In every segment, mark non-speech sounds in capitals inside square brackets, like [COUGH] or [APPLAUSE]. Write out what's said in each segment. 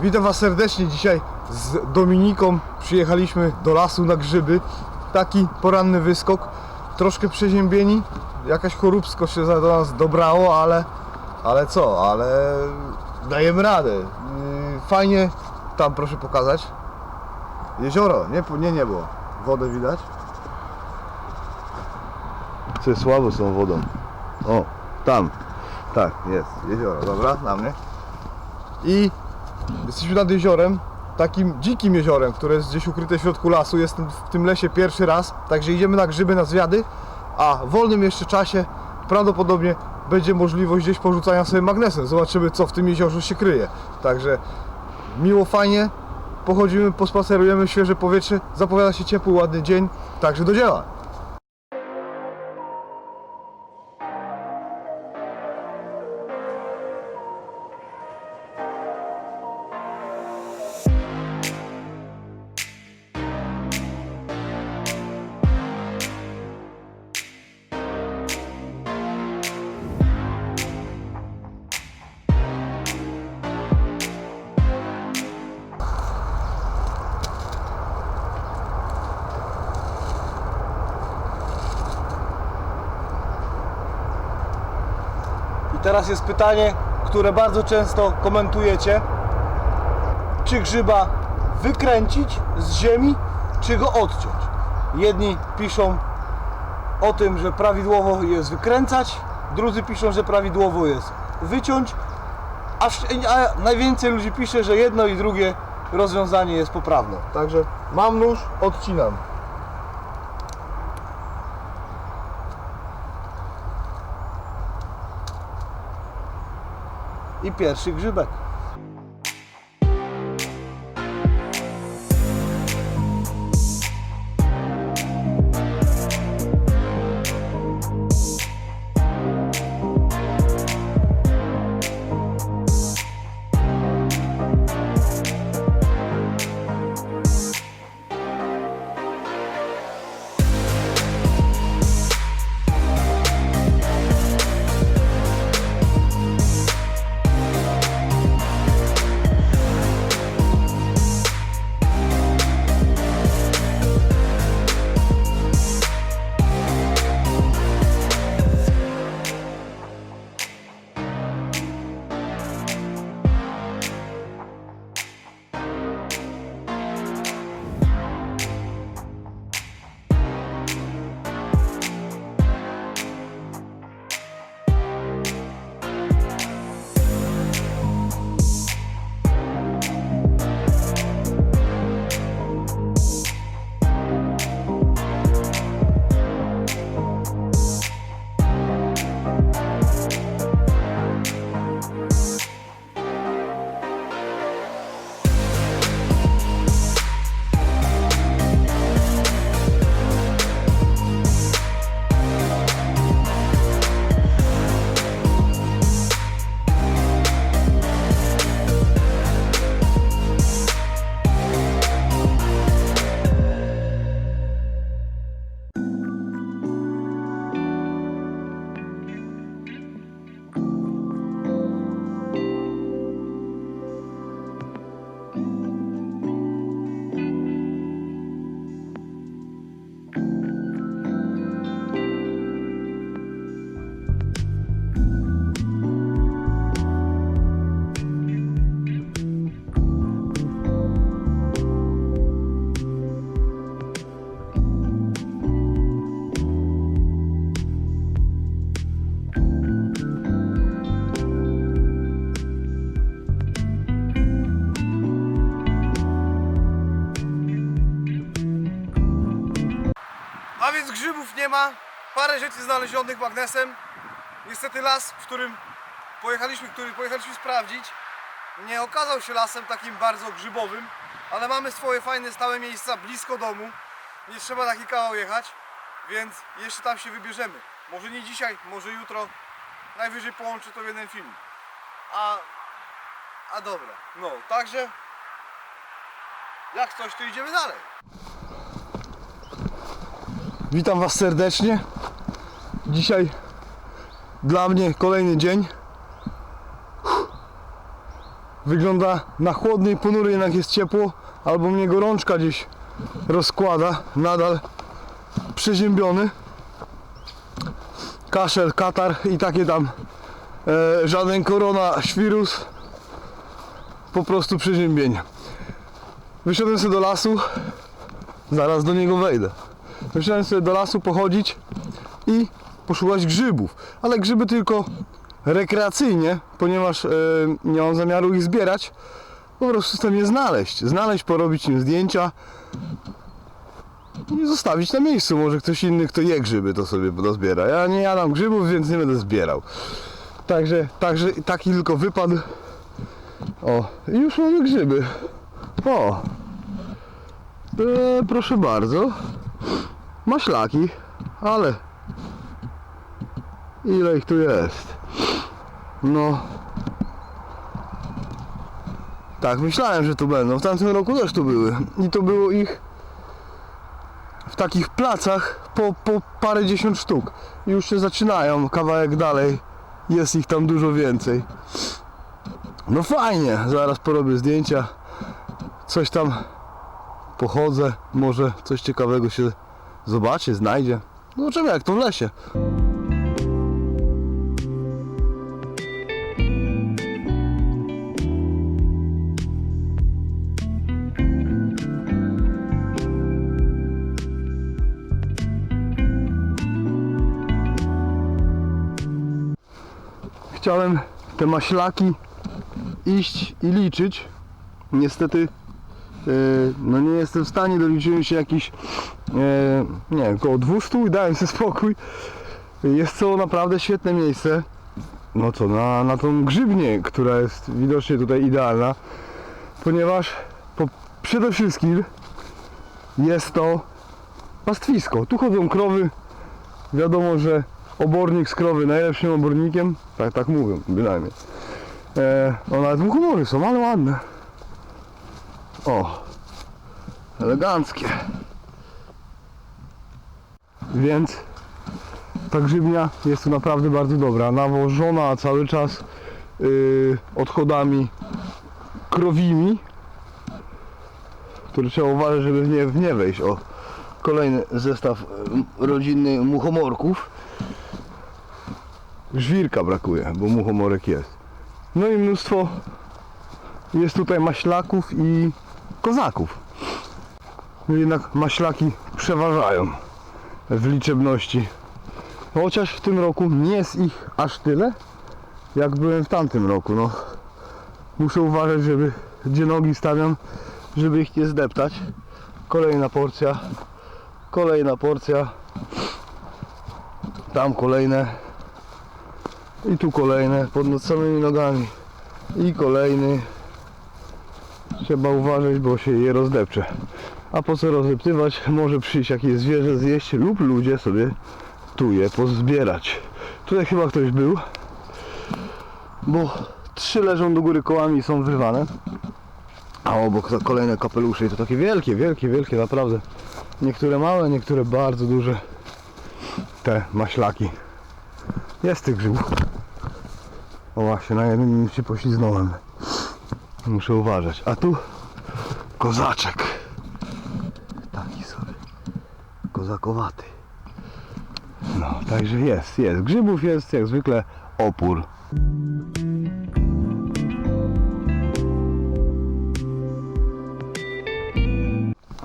Witam Was serdecznie. Dzisiaj z Dominiką przyjechaliśmy do lasu na grzyby. Taki poranny wyskok. Troszkę przeziębieni. Jakaś choróbsko się do nas dobrało, ale, ale co? Ale dajemy radę. Yy, Fajnie. Tam proszę pokazać. Jezioro. Nie, nie, nie było. Wodę widać. Co słabo tą wodą. O, tam. Tak, jest. Jezioro. Dobra, na mnie. I Jesteśmy nad jeziorem, takim dzikim jeziorem, które jest gdzieś ukryte w środku lasu. Jestem w tym lesie pierwszy raz, także idziemy na grzyby, na zwiady, a w wolnym jeszcze czasie prawdopodobnie będzie możliwość gdzieś porzucania sobie magnesem. Zobaczymy, co w tym jeziorze się kryje. Także miło, fajnie, pochodzimy, pospacerujemy, świeże powietrze, zapowiada się ciepły, ładny dzień, także do dzieła. Teraz jest pytanie, które bardzo często komentujecie. Czy grzyba wykręcić z ziemi, czy go odciąć? Jedni piszą o tym, że prawidłowo jest wykręcać, drudzy piszą, że prawidłowo jest wyciąć, a, a najwięcej ludzi pisze, że jedno i drugie rozwiązanie jest poprawne. Także mam nóż, odcinam. I pierwszy grzybek. Ma, parę rzeczy znalezionych magnesem. Niestety las, w którym pojechaliśmy, który pojechaliśmy sprawdzić, nie okazał się lasem takim bardzo grzybowym, ale mamy swoje fajne stałe miejsca blisko domu. Nie trzeba taki kawał jechać, więc jeszcze tam się wybierzemy. Może nie dzisiaj, może jutro. Najwyżej połączę to w jeden film. A, a dobra, no także jak coś to idziemy dalej. Witam Was serdecznie. Dzisiaj dla mnie kolejny dzień. wygląda na chłodny i ponury, jednak jest ciepło, albo mnie gorączka gdzieś rozkłada, nadal przeziębiony. Kaszel, katar i takie tam e, żaden korona, świrus, po prostu przeziębienie. Wyszedłem sobie do lasu, zaraz do niego wejdę. Wyszedłem sobie do lasu pochodzić i poszukać grzybów, ale grzyby tylko rekreacyjnie, ponieważ e, nie mam zamiaru ich zbierać, po prostu chcę je znaleźć, znaleźć, porobić im zdjęcia i zostawić na miejscu. Może ktoś inny, kto je grzyby, to sobie dozbiera. Ja nie jadam grzybów, więc nie będę zbierał. Także, także taki tylko wypad. O, i już mamy grzyby. O, e, proszę bardzo. Maślaki, ale ile ich tu jest? No. Tak, myślałem, że tu będą. W tamtym roku też tu były. I to było ich w takich placach po, po parę dziesiąt sztuk. Już się zaczynają kawałek dalej. Jest ich tam dużo więcej. No fajnie, zaraz porobię zdjęcia. Coś tam pochodzę, może coś ciekawego się zobaczy, znajdzie. Zobaczymy jak to w lesie. Chciałem te maślaki iść i liczyć. Niestety no nie jestem w stanie, doliczyłem się jakiś yy, nie wiem, około 200 i dałem sobie spokój. Jest to naprawdę świetne miejsce. No co, na, na tą grzybnię, która jest widocznie tutaj idealna, ponieważ po, przede wszystkim jest to pastwisko. Tu chodzą krowy. Wiadomo, że obornik z krowy najlepszym obornikiem. Tak, tak mówią, bynajmniej. E, o, nawet muchomory są, ale ładne. O, eleganckie. Więc ta grzybnia jest tu naprawdę bardzo dobra. Nawożona cały czas yy, odchodami krowimi, które trzeba uważać, żeby w nie, w nie wejść. O, kolejny zestaw y, rodzinny muchomorków. Żwirka brakuje, bo muchomorek jest. No i mnóstwo jest tutaj maślaków i kozaków. Jednak maślaki przeważają w liczebności. Chociaż w tym roku nie jest ich aż tyle, jak byłem w tamtym roku. No, muszę uważać, żeby gdzie nogi stawiam, żeby ich nie zdeptać. Kolejna porcja, kolejna porcja, tam kolejne i tu kolejne pod samymi nogami i kolejny. Trzeba uważać, bo się je rozdepcze. A po co rozdeptywać? Może przyjść jakieś zwierzę zjeść lub ludzie sobie tu je pozbierać. Tutaj chyba ktoś był, bo trzy leżą do góry kołami i są wyrwane. A obok kolejne kapelusze i to takie wielkie, wielkie, wielkie naprawdę. Niektóre małe, niektóre bardzo duże. Te maślaki. Jest tych grzybów. O właśnie, na jednym się pośliznąłem. Muszę uważać. A tu kozaczek. Taki sobie. Kozakowaty. No, także jest, jest. Grzybów jest jak zwykle opór.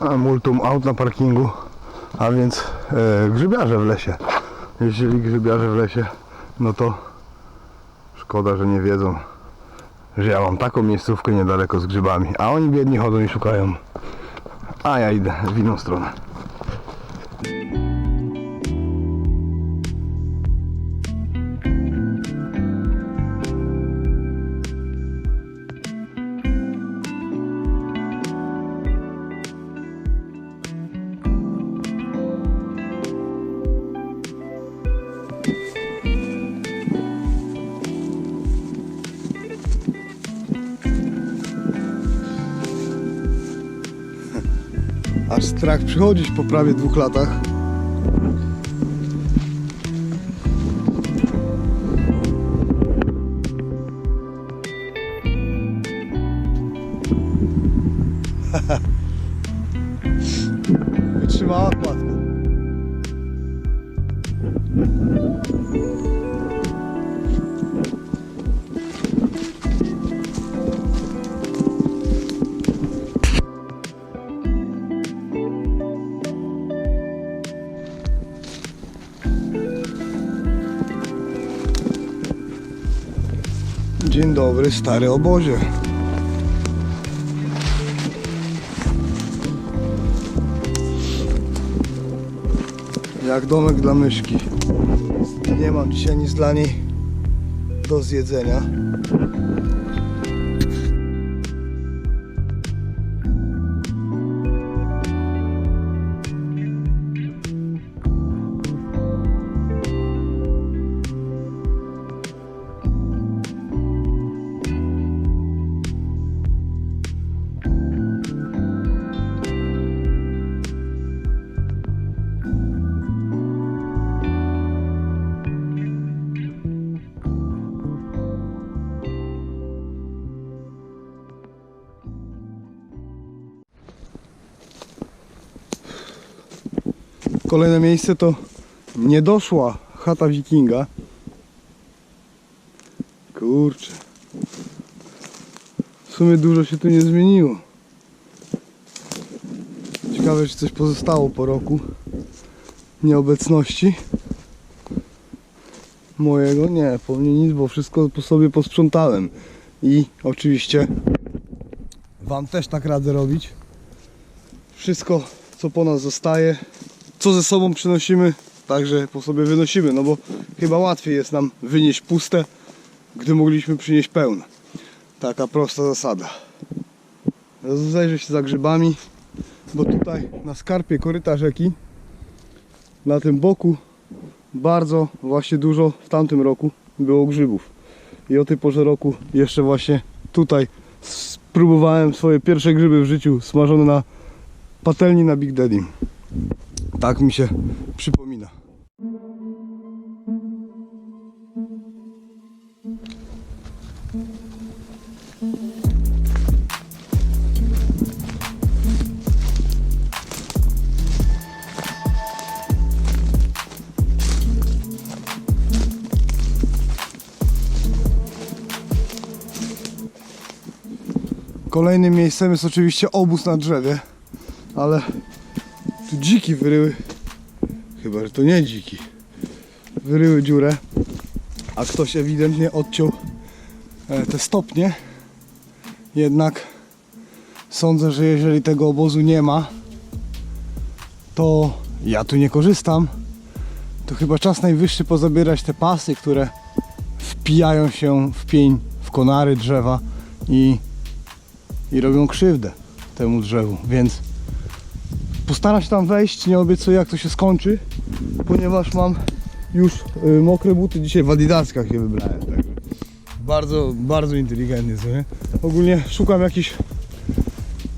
A multum aut na parkingu, a więc e, grzybiarze w lesie. Jeżeli grzybiarze w lesie, no to szkoda, że nie wiedzą, że ja mam taką miejscówkę niedaleko z grzybami, a oni biedni chodzą i szukają. A ja idę w inną stronę. Strach przychodzić po prawie dwóch latach. Dobry, stary obozie. Jak domek dla myszki. Nie mam dzisiaj nic dla niej do zjedzenia. Kolejne miejsce to niedoszła chata wikinga. Kurczę. W sumie dużo się tu nie zmieniło. Ciekawe, czy coś pozostało po roku nieobecności mojego. Nie, po mnie nic, bo wszystko po sobie posprzątałem. I oczywiście Wam też tak radzę robić. Wszystko, co po nas zostaje, co ze sobą przynosimy, także po sobie wynosimy, no bo chyba łatwiej jest nam wynieść puste, gdy mogliśmy przynieść pełne. Taka prosta zasada. Zajrzę się za grzybami, bo tutaj na skarpie koryta rzeki, na tym boku, bardzo właśnie dużo w tamtym roku było grzybów. I o tej porze roku jeszcze właśnie tutaj spróbowałem swoje pierwsze grzyby w życiu smażone na patelni na Big Daddy. Tak mi się przypomina. Kolejnym miejscem jest oczywiście obóz na drzewie, ale tu dziki wyryły. Chyba, że to nie dziki. Wyryły dziurę, a ktoś ewidentnie odciął e, te stopnie. Jednak sądzę, że jeżeli tego obozu nie ma, to ja tu nie korzystam. To chyba czas najwyższy pozabierać te pasy, które wpijają się w pień, w konary drzewa i, i robią krzywdę temu drzewu. Więc Postaram się tam wejść, nie obiecuję jak to się skończy, ponieważ mam już y, mokre buty, dzisiaj w adidaskach je wybrałem, bardzo, bardzo inteligentnie sobie. Ogólnie szukam jakichś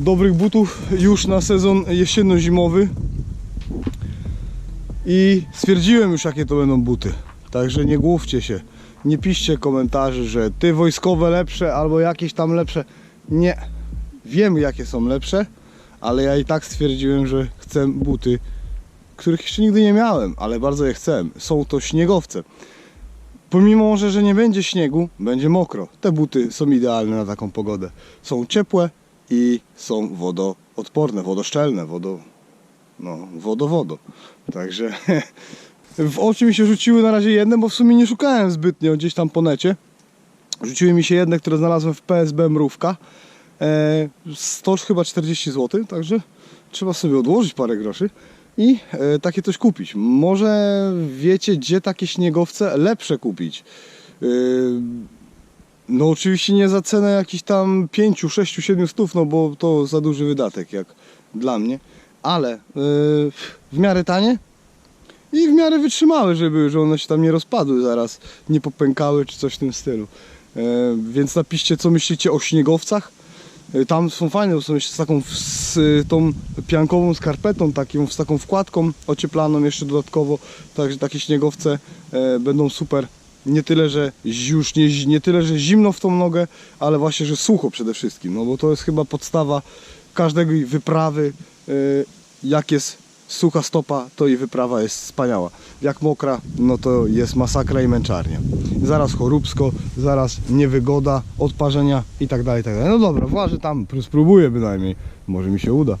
dobrych butów już na sezon jesienno-zimowy i stwierdziłem już jakie to będą buty, także nie główcie się, nie piszcie komentarzy, że ty wojskowe lepsze albo jakieś tam lepsze, nie, wiem jakie są lepsze, ale ja i tak stwierdziłem, że chcę buty, których jeszcze nigdy nie miałem, ale bardzo je chcę. Są to śniegowce. Pomimo może, że nie będzie śniegu, będzie mokro. Te buty są idealne na taką pogodę. Są ciepłe i są wodoodporne, wodoszczelne, wodo... No, wodo-wodo. Także [LAUGHS] w oczy mi się rzuciły na razie jedne, bo w sumie nie szukałem zbytnio gdzieś tam po necie. Rzuciły mi się jedne, które znalazłem w PSB Mrówka. E, 100 chyba 40 zł, także trzeba sobie odłożyć parę groszy i e, takie coś kupić. Może wiecie, gdzie takie śniegowce lepsze kupić. E, no oczywiście nie za cenę jakichś tam 5, 6, 7 stów, no bo to za duży wydatek jak dla mnie, ale w miarę tanie i w miarę wytrzymałe, żeby, że one się tam nie rozpadły zaraz, nie popękały czy coś w tym stylu. Więc napiszcie co myślicie o śniegowcach. Y, Tam są fajne, są jeszcze z taką z y, tą piankową skarpetą, taką, z taką wkładką ocieplaną jeszcze dodatkowo. Także takie śniegowce e, będą super. Nie tyle, że już nie, nie tyle, że zimno w tą nogę, ale właśnie, że sucho przede wszystkim. No bo to jest chyba podstawa każdej wyprawy, y, jak jest sucha stopa, to i wyprawa jest wspaniała. Jak mokra, no to jest masakra i męczarnia. Zaraz choróbsko, zaraz niewygoda, odparzenia i tak dalej, tak dalej. No dobra, włażę tam, spróbuję bynajmniej. Może mi się uda.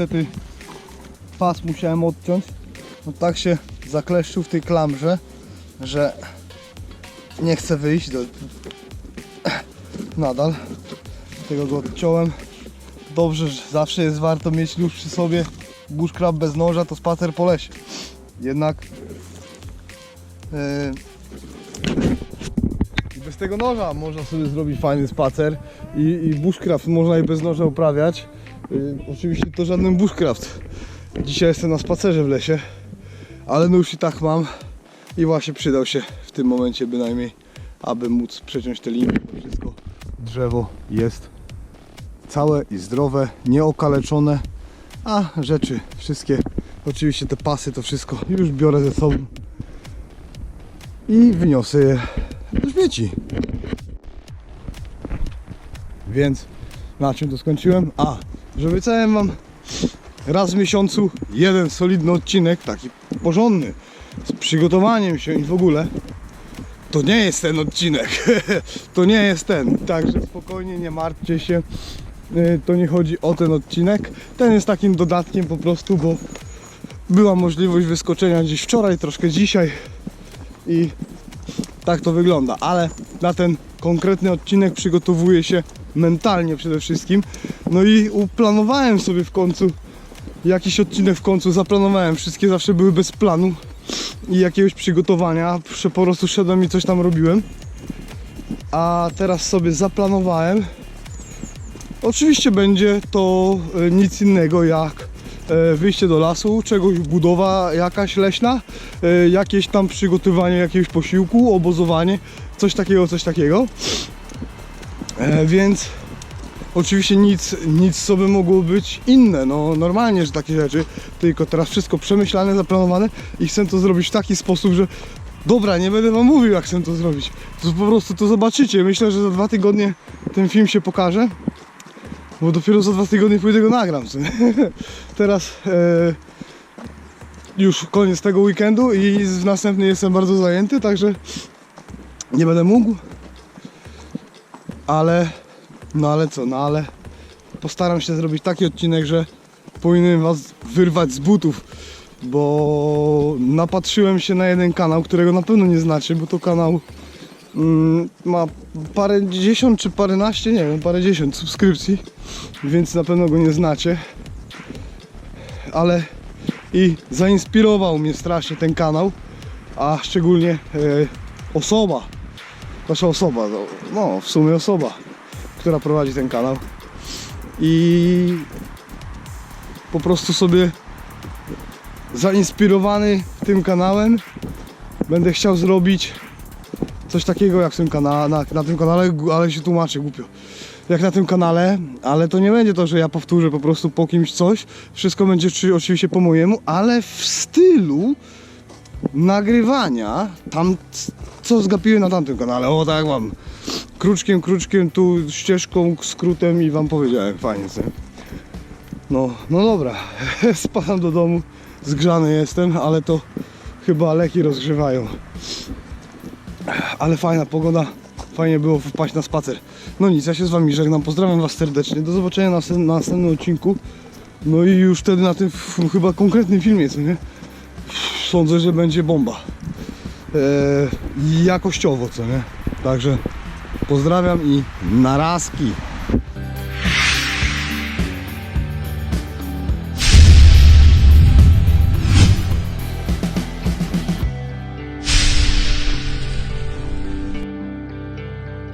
Niestety pas musiałem odciąć. No tak się zakleszczył w tej klamrze, że nie chce wyjść do... nadal. Dlatego go odciąłem. Dobrze, że zawsze jest warto mieć nóż przy sobie. Bushcraft bez noża to spacer po lesie. Jednak yy, bez tego noża można sobie zrobić fajny spacer i, i bushcraft można i bez noża uprawiać. Y, oczywiście to żaden bushcraft. Dzisiaj jestem na spacerze w lesie, ale już i tak mam i właśnie przydał się w tym momencie bynajmniej, aby móc przeciąć te linie. Wszystko drzewo jest całe i zdrowe, nieokaleczone, a rzeczy wszystkie, oczywiście te pasy, to wszystko już biorę ze sobą i wyniosę je do śmieci. Więc na czym to skończyłem? A, że obiecałem wam raz w miesiącu jeden solidny odcinek, taki porządny, z przygotowaniem się i w ogóle. To nie jest ten odcinek. [LAUGHS] to nie jest ten. Także spokojnie, nie martwcie się. Y, To nie chodzi o ten odcinek. Ten jest takim dodatkiem po prostu, bo była możliwość wyskoczenia gdzieś wczoraj, troszkę dzisiaj i tak to wygląda, ale na ten konkretny odcinek przygotowuję się mentalnie przede wszystkim. No i uplanowałem sobie w końcu jakiś odcinek w końcu zaplanowałem. Wszystkie zawsze były bez planu i jakiegoś przygotowania. Po prostu szedłem i coś tam robiłem. A teraz sobie zaplanowałem. Oczywiście będzie to e, nic innego jak wyjście do lasu, czegoś budowa jakaś leśna, e, jakieś tam przygotowanie jakiegoś posiłku, obozowanie, coś takiego, coś takiego. E, Więc oczywiście nic, nic sobie mogło być inne, no normalnie, że takie rzeczy, tylko teraz wszystko przemyślane, zaplanowane i chcę to zrobić w taki sposób, że dobra, nie będę wam mówił jak chcę to zrobić, to po prostu to zobaczycie, myślę, że za dwa tygodnie ten film się pokaże, bo dopiero za dwa tygodnie pójdę go nagram, [LAUGHS] teraz e, już koniec tego weekendu i w następny jestem bardzo zajęty, także nie będę mógł, ale no ale co, no ale postaram się zrobić taki odcinek, że powinienem was wyrwać z butów, bo napatrzyłem się na jeden kanał, którego na pewno nie znacie, bo to kanał ma parę dziesiąt czy paręnaście, nie wiem, parę dziesiąt subskrypcji, więc na pewno go nie znacie. Ale i zainspirował mnie strasznie ten kanał, a szczególnie e, osoba, nasza osoba, no, no w sumie osoba, która prowadzi ten kanał i po prostu sobie zainspirowany tym kanałem będę chciał zrobić coś takiego jak w tym kanale, na, na tym kanale, ale się tłumaczę głupio. Jak na tym kanale, ale to nie będzie to, że ja powtórzę po prostu po kimś coś. Wszystko będzie czy, oczywiście po mojemu, ale w stylu nagrywania tam co zgapiłem na tamtym kanale. O tak mam. Kruczkiem, kruczkiem, tu ścieżką, skrótem i wam powiedziałem fajnie co? No, no dobra. [LAUGHS] Spadam do domu. Zgrzany jestem, ale to chyba leki rozgrzewają. Ale fajna pogoda, fajnie było wpaść na spacer. No nic, ja się z wami żegnam, pozdrawiam was serdecznie, do zobaczenia na, na następnym odcinku. No i już wtedy na tym chyba konkretnym filmie, co nie? Sądzę, że będzie bomba. Eee, jakościowo, co nie? Także pozdrawiam i narazki.